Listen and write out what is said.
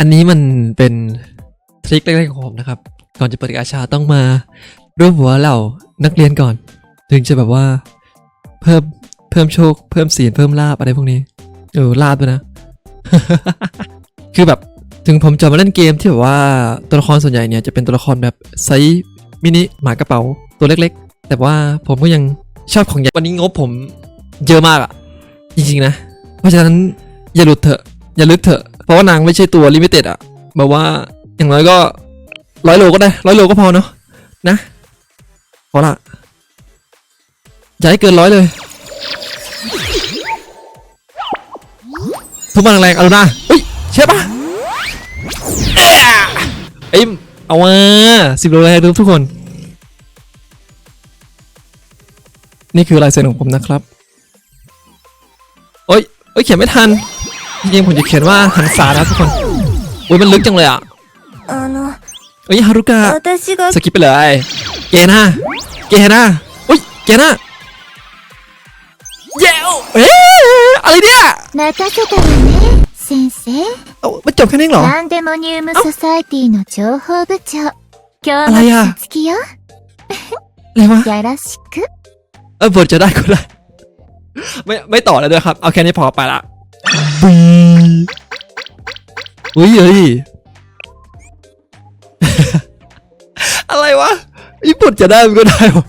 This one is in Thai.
อันนี้มันเป็นทริคเล็กๆของผมนะครับ ก่อนจะเปิดกาชาต้องมารวบหัวเหล่านักเรียนก่อน ถึงจะแบบว่าเพิ่มเพิ่มโชค เพิ่มศีลเพิ่มลาบอะไรพวกนี้เออลาบด้วยนะ คือแบบถึงผมจะมาเล่นเกมที่แบบว่าตัวละครส่วนใหญ่เนี่ยจะเป็นตัวละครแบบไซส์มินิหมากระเป๋าตัวเล็กๆ แต่ว่าผมก็ยังชอบของใหญ่วันนี้งบผมเยอะมากอะจริงๆนะ เพราะฉะนั้นอย่าหลุดเถอะอย่าลึกเถอะ เพราะว่านางไม่ใช่ตัวลิมิเต็ดอะแบบว่าอย่างน้อยก็ร้อยโลก็ได้ร้อยโลก็พอเนาะนะพอละอย่าให้เกินร้อยเลยทุบมันแรงเอาดูนะเฮ้ยใช่ปะเอ้ยเอ้ยเอามาสิบโลแรทุกทุกคน นี่คือลายเซ็นของผมนะครับ โอ้ยเอ้ยเขียนไม่ทัน จริงๆผมจะเขียนว่าหันษานะทุกคนโอ้ยมันลึกจังเลยอ่ะ あの、 เอ้ยฮารุกะ 私が สกิปไปเลย เกน่าเกน่าอุ้ย เกน่าเย้วเอ๊ะอะไรเนี่ย 任せたわね、先生。 เอามันจบแค่นี้เหรอ ランデモニウムソサエティの情報部長。今日あらやもさつきよ。 อะไรวะ よろしく。 เออบทจะได้ก็ได้ ไม่ไม่ต่อแล้วด้วยครับ เอาแค่นี้พอไปละ บีอุ้ยเฮ้ยอะไรวะญี่ปุ่นจะได้มันก็ได้วะ